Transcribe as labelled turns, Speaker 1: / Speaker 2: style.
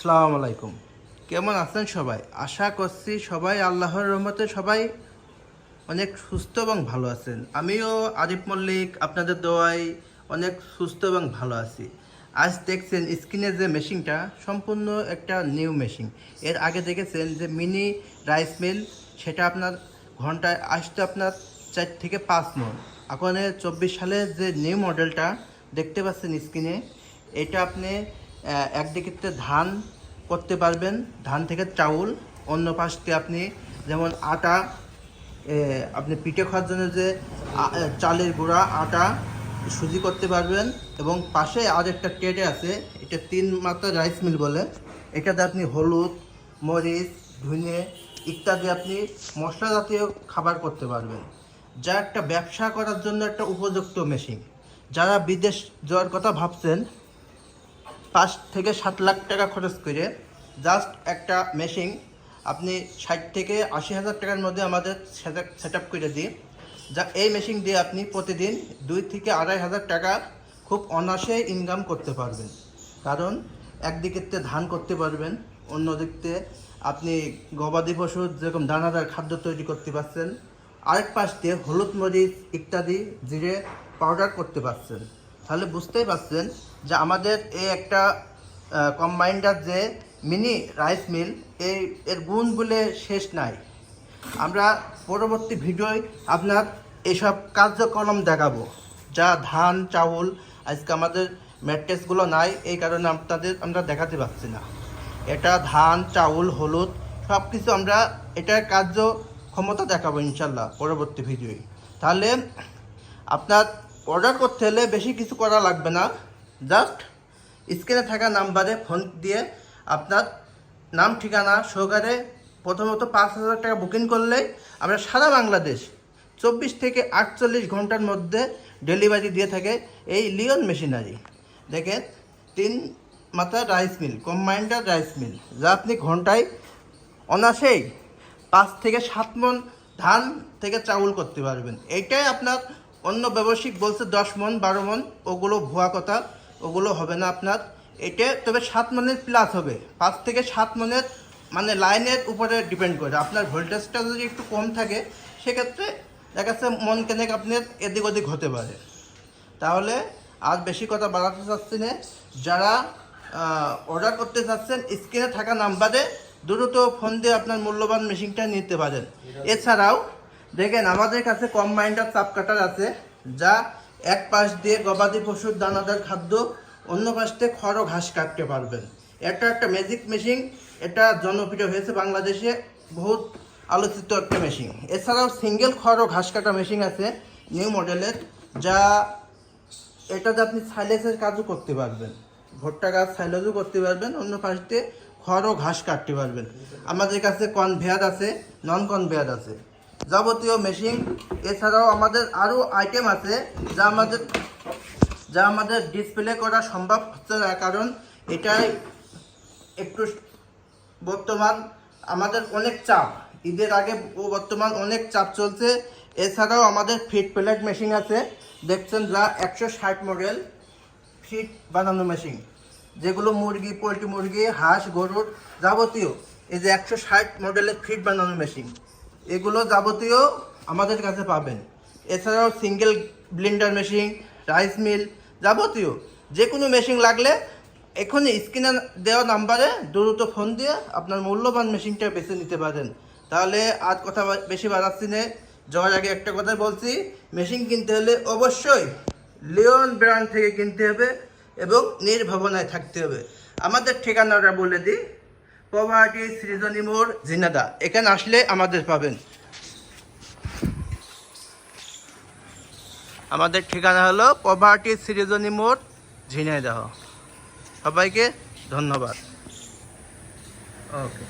Speaker 1: আসসালামু আলাইকুম। কেমন আছেন সবাই? আশা করছি সবাই আল্লাহর রহমতে সবাই অনেক সুস্থ এবং ভালো আছেন। আমিও আরিফ মল্লিক, আপনাদের দোয়ায় অনেক সুস্থ এবং ভালো আছি। আজ দেখছেন স্ক্রিনে যে মেশিনটা, সম্পূর্ণ একটা নিউ মেশিন। এর আগে দেখেছেন যে মিনি রাইস মিল, সেটা আপনার ঘন্টায় আসতে আপনার চার থেকে পাঁচ মন। এখন চব্বিশ সালের যে নিউ মডেলটা দেখতে পাচ্ছেন স্ক্রিনে, এটা আপনি একদিকে ধান করতে পারবেন, ধান থেকে চাউল, অন্য পাশকে আপনি যেমন আটা আপনি পিঠে খাওয়ার জন্য যে চালের গুঁড়া, আটা সুজি করতে পারবেন এবং পাশে আর একটা টেটে আছে, এটা তিন মাত্রা রাইস মিল বলে। এটাতে আপনি হলুদ, মরিচ, ধনে ইত্যাদি আপনি মশলা জাতীয় খাবার করতে পারবেন। যা একটা ব্যবসা করার জন্য একটা উপযুক্ত মেশিন যারা বিদেশ যাওয়ার কথা ভাবছেন পাঁচ থেকে সাত লাখ টাকা খরচ করে জাস্ট একটা মেশিন আপনি ষাট থেকে আশি হাজার টাকার মধ্যে আমাদের সেট আপ করে দিই। যা এই মেশিন দিয়ে আপনি প্রতিদিন দুই থেকে আড়াই হাজার টাকা খুব অনায়াসে ইনকাম করতে পারবেন। কারণ একদিকে ধান করতে পারবেন অন্যদিকতে আপনি গবাদি পশুর যেরকম দানাদার খাদ্য তৈরি করতে পারছেন, আরেক পাশ দিয়ে হলুদ মরিচ ইত্যাদি জিরে পাউডার করতে পারছেন। তাহলে বুঝতেই পারছেন যে আমাদের এই একটা কম্বাইন্ডার যে মিনি রাইস মিল এই, এর গুণ বলে শেষ নাই। আমরা পরবর্তী ভিডিওয় আপনার এসব কার্যক্রম দেখাবো। যা ধান, চাউল, আজকে আমাদের ম্যাট্রেসগুলো নাই, এই কারণে আপনাদের, আমরা দেখাতে পারছি না। এটা ধান, চাউল, হলুদ সব কিছু আমরা এটার কার্য ক্ষমতা দেখাবো ইনশাল্লাহ পরবর্তী ভিডিওয়। তাহলে আপনার অর্ডার করতে হলে বেশি কিছু করা লাগবে না। জাস্ট স্ক্রিনে থাকা নাম্বারে ফোন দিয়ে আপনার নাম, ঠিকানা সহকারে প্রথমত পাঁচ হাজার টাকা বুকিং করলে আমরা সারা বাংলাদেশ চব্বিশ থেকে আটচল্লিশ ঘণ্টার মধ্যে ডেলিভারি দিয়ে থাকে এই লিওন মেশিনারি। দেখেন, তিন মাত্রা রাইস মিল কম্বাইন্ডার রাইস মিল, যা আপনি ঘন্টায় অনাসেই পাঁচ থেকে সাত মন ধান থেকে চাউল করতে পারবেন। এইটাই আপনার অন্য ব্যবসায়িক বলছে দশ মন, বারো মন, ওগুলো ভুয়া কথা, ওগুলো হবে না আপনার। এটা তবে সাত মনের প্লাস হবে। পাঁচ থেকে সাত মনের মানে লাইনের উপরে ডিপেন্ড করে। আপনার ভোল্টেজটা যদি একটু কম থাকে, সেক্ষেত্রে দেখা যাচ্ছে মন কেনেক আপনার এদিক ওদিক হতে পারে। তাহলে আর বেশি কথা বাড়াতে চাচ্ছি না। যারা অর্ডার করতে চাচ্ছেন স্ক্রিনে থাকা নাম্বারে দ্রুত ফোন দিয়ে আপনার মূল্যবান মেশিনটা নিতে পারেন। এছাড়াও দেখেন, আমাদের কাছে কম্বাইন্ডার চাপ কাটার আছে, যা এক পাশ দিয়ে গবাদি পশুর দানাদার খাদ্য, অন্য পাশ দিয়ে খড় ঘাস কাটতে পারবেন। এটা একটা ম্যাজিক মেশিন এটা জনপ্রিয় হয়েছে বাংলাদেশে, বহুত আলোচিত একটা মেশিন এছাড়াও সিঙ্গেল খড় ঘাস কাটা মেশিন আছে নিউ মডেলের যা এটাতে আপনি সাইলেজের কাজও করতে পারবেন। ভুট্টা গাছ সাইলেজও করতে পারবেন, অন্য পাশ দিয়ে খড় ও ঘাস কাটতে পারবেন। আমাদের কাছে কনভেয়ার আছে নন কনভেয়ার আছে। যাবতীয় মেশিন। এছাড়াও আমাদের আরও আইটেম আছে যা আমাদের যা আমাদের ডিসপ্লে করা সম্ভব হচ্ছে না, কারণ এটাই একটু বর্তমান আমাদের অনেক চাপ। ঈদের আগে বর্তমান অনেক চাপ চলছে। এছাড়াও আমাদের ফিট প্লেট মেশিন আছে। দেখছেন যা একশো ষাট মডেল ফিট বানানো মেশিন যেগুলো মুরগি, পোলট্রি মুরগি, হাঁস, গরুর যাবতীয়। এই যে একশো ষাট মডেলের ফিট বানানো মেশিন এগুলো যাবতীয় আমাদের কাছে পাবেন। এছাড়াও single blender machine rice mill যাবতীয়। যে কোনো মেশিন লাগলে এখনই স্ক্রিনে দেওয়া নাম্বারে দ্রুত ফোন দিয়ে আপনার মূল্যবান মেশিনটা বেছে নিতে পারেন। তাহলে আর কথা বেশি বাড়াচ্ছি না। যাওয়ার আগে একটা কথা বলছি মেশিন কিনতে হলে অবশ্যই লিওন ব্র্যান্ড থেকে কিনতে হবে এবং নির্ভাবনায় থাকতে হবে। আমাদের ঠিকানাটা বলে দিই। পভার্টি সৃজনী মোড় জিনাদা। এখানে আসলে আমাদের পাবেন। আমাদের ঠিকানা হলো পভার্টি সৃজনী মোড় ঝিনাইদাহ সবাইকে ধন্যবাদ। ওকে